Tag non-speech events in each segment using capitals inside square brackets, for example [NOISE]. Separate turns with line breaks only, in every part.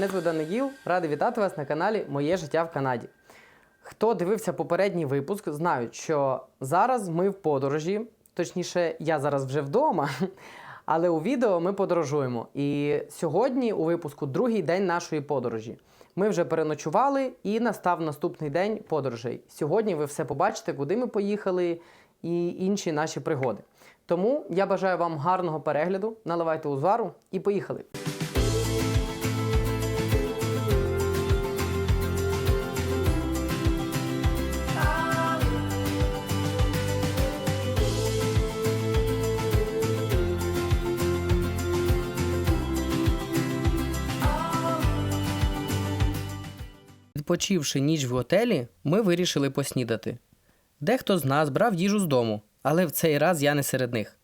Мене звуть Данигіл. Радий вітати вас на каналі Моє життя в Канаді. Хто дивився попередній випуск, знають, що зараз ми в подорожі, точніше, я зараз вже вдома, [LAUGHS] але у відео ми подорожуємо. І сьогодні у випуску другий день нашої подорожі. Ми вже переночували і настав наступний день подорожей. Сьогодні ви все побачите, куди ми поїхали і інші наші пригоди. Тому я бажаю вам гарного перегляду, наливайте узвару і поїхали. Відпочивши ніч в готелі, ми вирішили поснідати. Дехто з нас брав їжу з дому, але в цей раз я не серед них.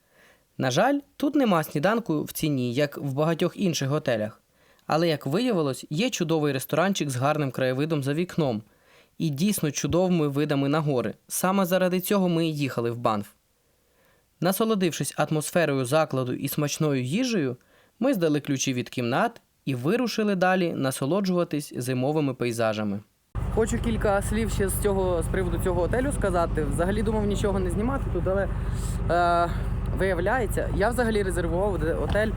На жаль, тут нема сніданку в ціні, як в багатьох інших готелях. Але, як виявилось, є чудовий ресторанчик з гарним краєвидом за вікном і дійсно чудовими видами на гори. Саме заради цього ми і їхали в Банф. Насолодившись атмосферою закладу і смачною їжею, ми здали ключі від кімнат і вирушили далі насолоджуватись зимовими пейзажами. Хочу кілька слів ще з цього з приводу цього готелю сказати. Взагалі думав нічого не знімати тут, але е, виявляється, я взагалі резервував готель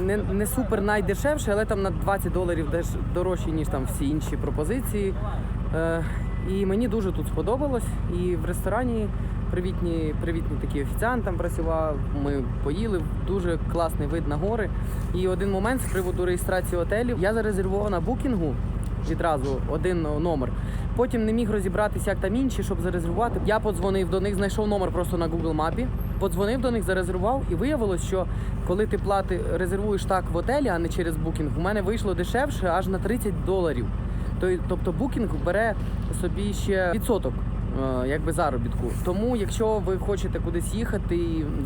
не, не супер найдешевший, але там на 20 доларів деш, дорожче, ніж там всі інші пропозиції. Е, і мені дуже тут сподобалось. І в ресторані привітні, привітний такий офіціант там працював. Ми поїли, дуже класний вид на гори. І один момент з приводу реєстрації готелів. Я зарезервував на букінгу відразу один номер. Потім не міг розібратися, як там інші, щоб зарезервувати. Я подзвонив до них, знайшов номер просто на Google мапі. Подзвонив до них, зарезервував, і виявилось, що коли ти плати, резервуєш так в готелі, а не через букінг, у мене вийшло дешевше аж на 30 доларів. Тобто букінг бере собі ще відсоток. Е, Якби заробітку. Тому, якщо ви хочете кудись їхати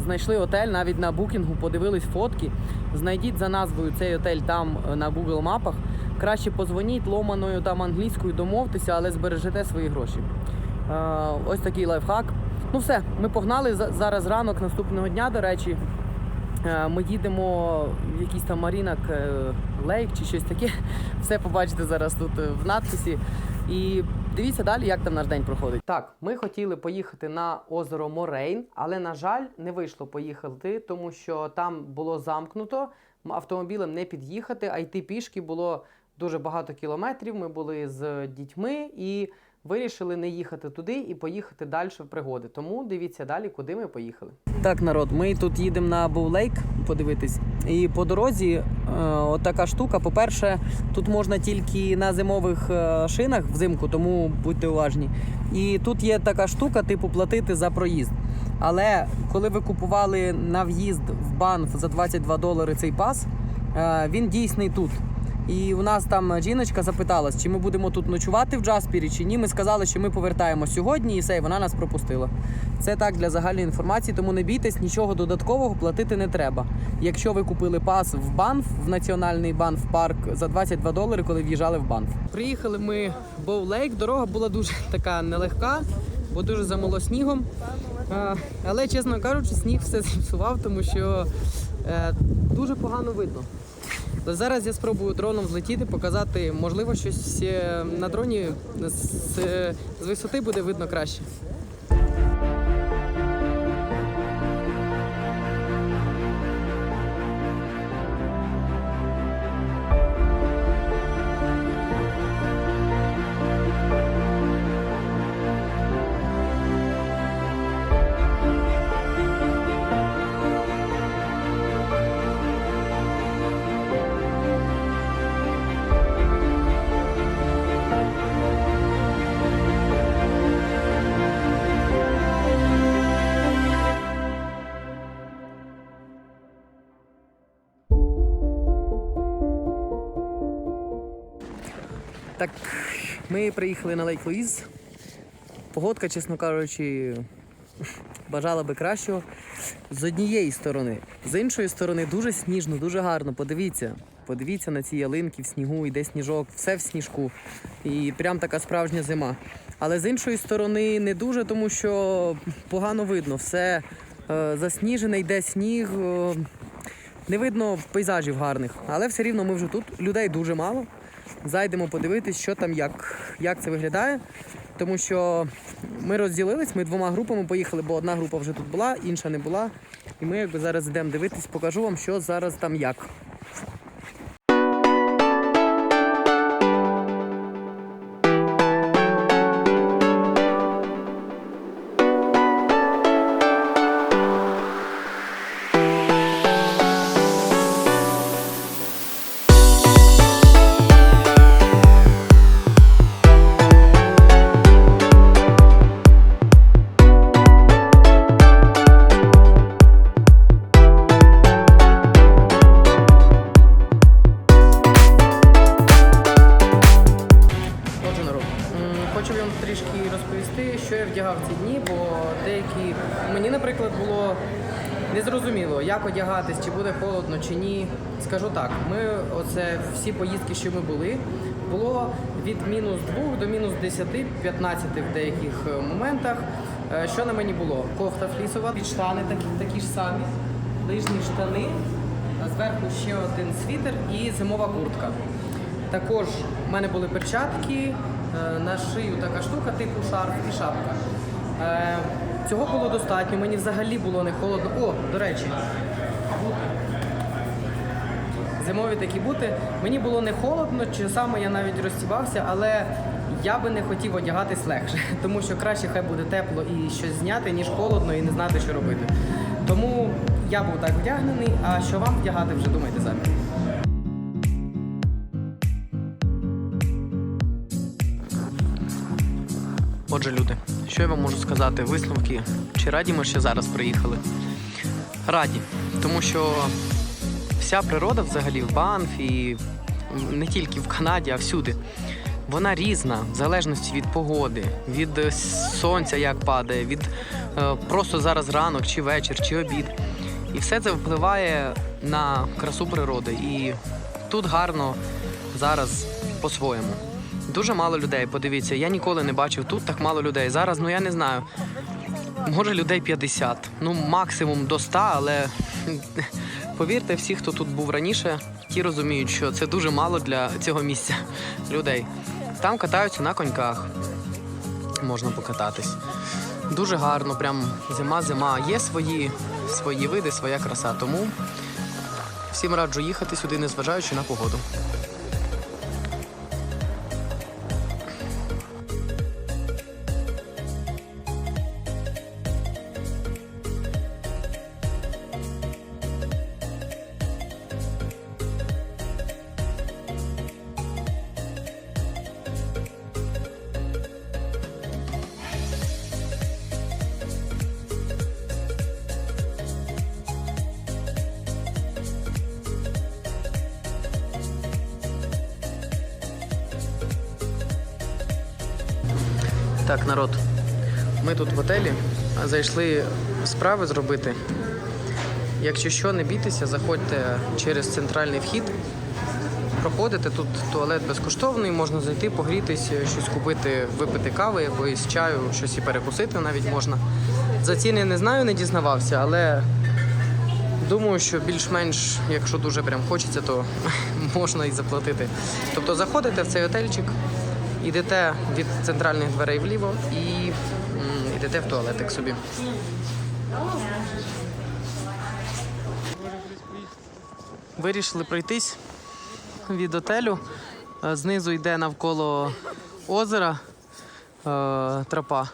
знайшли готель навіть на букінгу, подивились фотки, знайдіть за назвою цей готель там е, на Google мапах. Краще позвоніть ломаною там англійською, домовтеся, але збережете свої гроші. Е, Ось такий лайфхак. Ну все, ми погнали зараз ранок наступного дня. До речі, ми їдемо в якийсь там Марінак е, Лейк чи щось таке. [LAUGHS] Все побачите зараз тут в надписі. І дивіться далі, як там наш день проходить. Так, ми хотіли поїхати на озеро Морейн, але на жаль, не вийшло поїхати, тому що там було замкнуто. Автомобілем не під'їхати, а йти пішки було дуже багато кілометрів. Ми були з дітьми і вирішили не їхати туди і поїхати далі в пригоди. Тому дивіться далі, куди ми поїхали. Так, народ, ми тут їдемо на Боулейк подивитись. І по дорозі е, от така штука. По-перше, тут можна тільки на зимових е, шинах взимку, тому будьте уважні. І тут є така штука, типу платити за проїзд. Але коли ви купували на в'їзд в Банф за 22 долари цей пас, е, він дійсний тут. І у нас там жіночка запиталась, чи ми будемо тут ночувати в Джаспірі, чи ні. Ми сказали, що ми повертаємо сьогодні, і все, і вона нас пропустила. Це так для загальної інформації, тому не бійтесь, нічого додаткового платити не треба. Якщо ви купили пас в Банф, в національний Банф парк за 22 долари, коли в'їжджали в Банф. Приїхали ми в Боулейк. Дорога була дуже [LAUGHS] така нелегка, бо дуже замоло снігом. Але, чесно кажучи, сніг все зіпсував, тому що е, дуже погано видно. Зараз я спробую дроном злетіти, показати, можливо, щось е, на дроні з- з висоти буде видно краще. Ми приїхали на Лейк Луїз. Погодка, чесно кажучи, бажала би кращого. З однієї сторони. З іншої сторони, дуже сніжно, дуже гарно. Подивіться. Подивіться на ці ялинки в снігу, йде сніжок, все в сніжку. І прям така справжня зима. Але з іншої сторони не дуже, тому що погано видно. Все е, засніжене, йде сніг. е, не видно пейзажів гарних, але все рівно ми вже тут. Людей дуже мало. Зайдемо подивитись, що там, як, як це виглядає. Тому що ми розділились, ми двома групами поїхали, бо одна група вже тут була, інша не була. І ми якби зараз йдемо дивитись, покажу вам, що зараз там як. Незрозуміло, як одягатись, чи буде холодно, чи ні. Скажу так, ми оце всі поїздки, що ми були, було від мінус 2 до мінус 10, 15 в деяких е, моментах. Е, Що на мені було? Кофта флісова, штани такі, такі ж самі, лижні штани, зверху ще один світер і зимова куртка. Також в мене були перчатки, е, на шию така штука, типу шарф і шапка. Цього було достатньо, мені взагалі було не холодно. О, до речі, зимові такі бути. Мені було не холодно, чи саме я навіть розтібався, але я би не хотів одягатись легше, [LAUGHS] тому що краще хай буде тепло і щось зняти, ніж холодно і не знати, що робити. Тому я був так вдягнений, а що вам вдягати, вже думайте самі. Отже, люди, що я вам можу сказати? Висновки. Чи раді ми ще зараз приїхали? Раді, тому що вся природа взагалі в Банфі, не тільки в Канаді, а всюди. Вона різна в залежності від погоди, від сонця, як падає, від е, просто зараз ранок, чи вечір, чи обід. І все це впливає на красу природи. І тут гарно зараз по-своєму. Дуже мало людей. Подивіться, я ніколи не бачив тут так мало людей. Зараз, ну я не знаю. Може людей 50, ну максимум до 100, але повірте, всі, хто тут був раніше, ті розуміють, що це дуже мало для цього місця [LAUGHS] людей. Там катаються на коньках, можна покататись. Дуже гарно, прям зима-зима. Є свої, свої види, своя краса. Тому всім раджу їхати сюди, незважаючи на погоду. Так, народ, ми тут в готелі зайшли справи зробити. Якщо що, не бійтеся, заходьте через центральний вхід. Проходите, тут туалет безкоштовний, можна зайти, погрітись, щось купити, випити кави, якоїсь чаю, щось і перекусити навіть можна. За ціни не знаю, не дізнавався, але думаю, що більш-менш, якщо дуже прям хочеться, то [LAUGHS] можна і заплатити. Тобто заходите в цей готельчик, йдете від центральних дверей вліво і йдете в туалетик собі. Вирішили пройтись від готелю. Е, Знизу йде навколо озера е, тропа.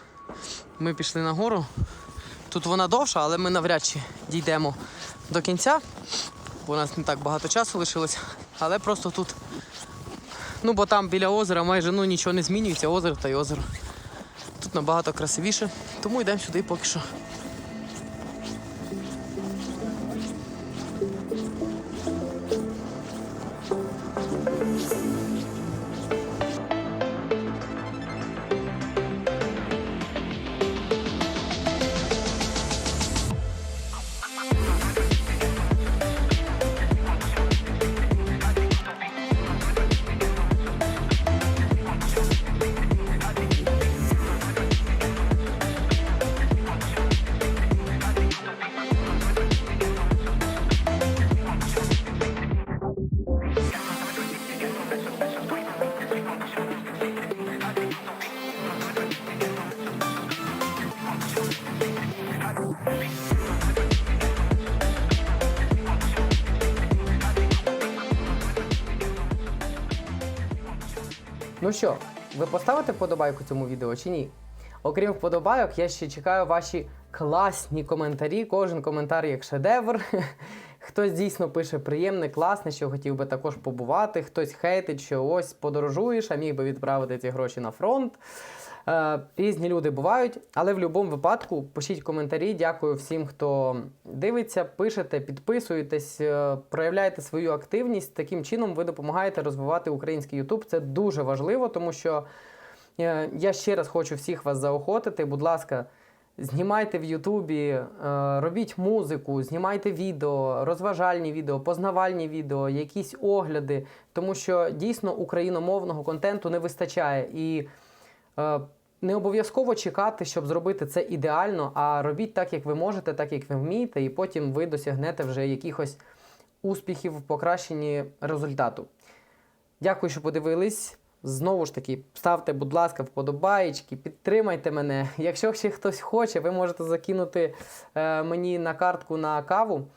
Ми пішли нагору. Тут вона довша, але ми навряд чи дійдемо до кінця, бо у нас не так багато часу лишилось. Але просто тут Ну, бо там біля озера майже ну, нічого не змінюється, озеро та й озеро. Тут набагато красивіше, тому йдемо сюди поки що. Ну що, ви поставите вподобайку цьому відео чи ні? Окрім вподобайок, я ще чекаю ваші класні коментарі. Кожен коментар як шедевр. [LAUGHS] Хтось дійсно пише приємне, класне, що хотів би також побувати, хтось хейтить, що ось подорожуєш, а міг би відправити ці гроші на фронт. Е, різні люди бувають, але в будь-якому випадку пишіть коментарі. Дякую всім, хто дивиться, пишете, підписуєтесь, е, проявляєте свою активність. Таким чином ви допомагаєте розвивати український YouTube. Це дуже важливо, тому що е, я ще раз хочу всіх вас заохотити. Будь ласка, знімайте в Ютубі, робіть музику, знімайте відео, розважальні відео, познавальні відео, якісь огляди, тому що дійсно україномовного контенту не вистачає. І Не обов'язково чекати, щоб зробити це ідеально, а робіть так, як ви можете, так як ви вмієте, і потім ви досягнете вже якихось успіхів в покращенні результату. Дякую, що подивились. Знову ж таки, ставте, будь ласка, вподобаєчки, підтримайте мене. Якщо ще хтось хоче, ви можете закинути е, мені на картку на каву.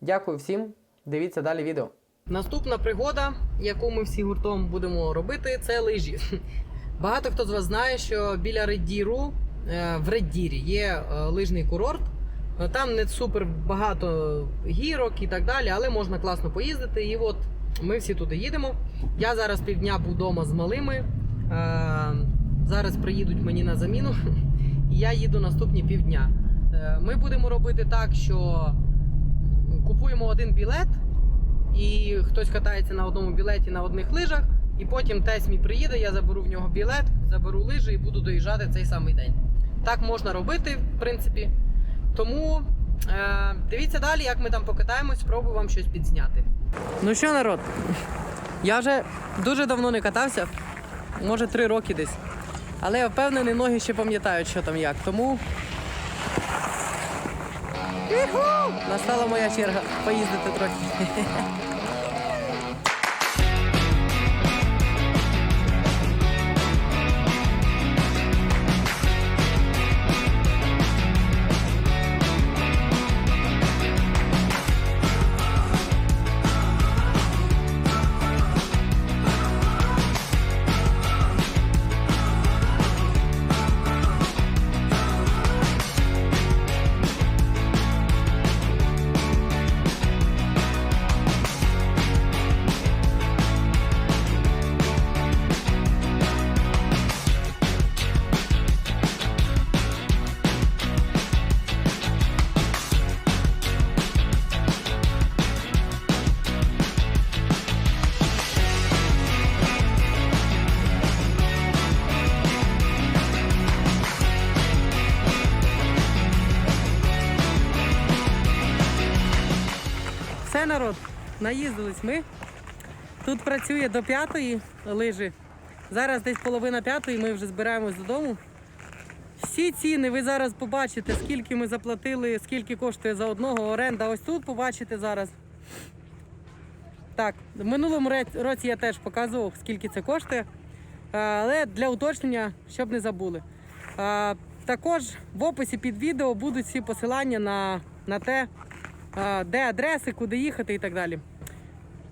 Дякую всім. Дивіться далі відео. Наступна пригода, яку ми всі гуртом будемо робити, це лижі. Багато хто з вас знає, що біля Реддіру е, в Реддірі є е, лижний курорт. Е, Там не супер багато гірок і так далі, але можна класно поїздити. І от ми всі туди їдемо. Я зараз півдня був вдома з малими. Зараз приїдуть мені на заміну. І [LAUGHS] я їду наступні півдня. Ми будемо робити так, що купуємо один білет, і хтось катається на одному білеті на одних лижах. І потім тесть мій приїде, я заберу в нього білет, заберу лижі і буду доїжджати цей самий день. Так можна робити, в принципі. Тому е, дивіться далі, як ми там покатаємось, спробую вам щось підзняти. Ну що, народ? Я вже дуже давно не катався, може три роки десь. Але я впевнений, ноги ще пам'ятають, що там як. Тому. Настала моя черга поїздити трохи. Все, народ, наїздились ми. Тут працює до п'ятої лижі. Зараз десь половина п'ятої, ми вже збираємось додому. Всі ціни ви зараз побачите, скільки ми заплатили, скільки коштує за одного оренда. Ось тут побачите зараз. Так, в минулому році я теж показував, скільки це коштує. Але для уточнення, щоб не забули. Також в описі під відео будуть всі посилання на, на те, де адреси, куди їхати і так далі.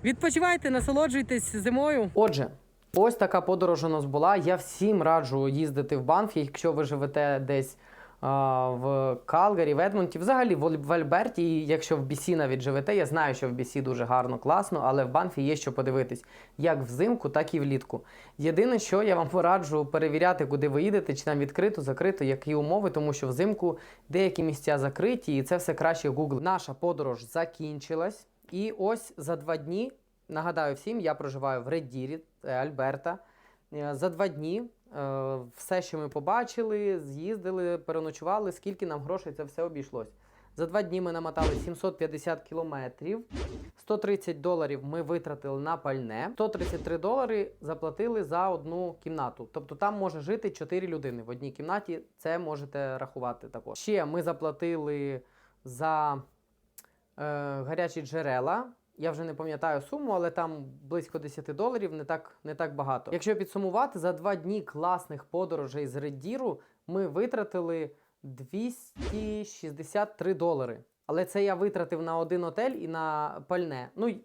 Відпочивайте, насолоджуйтесь зимою. Отже, ось така подорож у нас була. Я всім раджу їздити в Банф, якщо ви живете десь в Калгарі, в Едмонті, взагалі в, Альберті, якщо в Бісі навіть живете. Я знаю, що в Бісі дуже гарно, класно, але в Банфі є що подивитись як взимку, так і влітку. Єдине, що я вам пораджу перевіряти, куди ви їдете, чи там відкрито, закрито, які умови, тому що взимку деякі місця закриті, і це все краще Google. Наша подорож закінчилась. І ось за два дні, нагадаю всім, я проживаю в Реддірі, Альберта. Е, За два дні все, що ми побачили, з'їздили, переночували, скільки нам грошей це все обійшлось. За два дні ми намотали 750 кілометрів, 130 доларів ми витратили на пальне, 133 долари заплатили за одну кімнату. Тобто там може жити 4 людини в одній кімнаті. Це можете рахувати також. Ще ми заплатили за е, гарячі джерела Я вже не пам'ятаю суму, але там близько 10 доларів, не так, не так багато. Якщо підсумувати, за два дні класних подорожей з Реддіру ми витратили 263 долари. Але це я витратив на один отель і на пальне. Ну,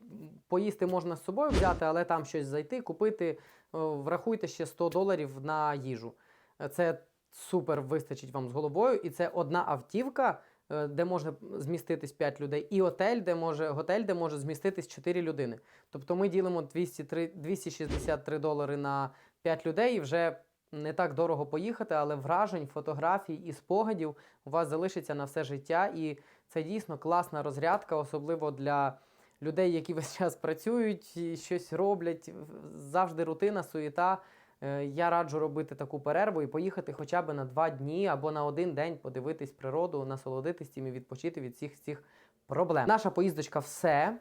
поїсти можна з собою взяти, але там щось зайти, купити. Врахуйте ще 100 доларів на їжу. Е, Це супер вистачить вам з головою, і це одна автівка, е, де може зміститись 5 людей, і отель, де може, готель, де може зміститись 4 людини. Тобто ми ділимо 203, 263 долари на 5 людей і вже не так дорого поїхати, але вражень, фотографій і спогадів у вас залишиться на все життя. І це дійсно класна розрядка, особливо для людей, які весь час працюють, і щось роблять. Завжди рутина, суєта. Е, Я раджу робити таку перерву і поїхати хоча б на два дні або на один день подивитись природу, насолодитись цим і відпочити від всіх цих проблем. Наша поїздочка все.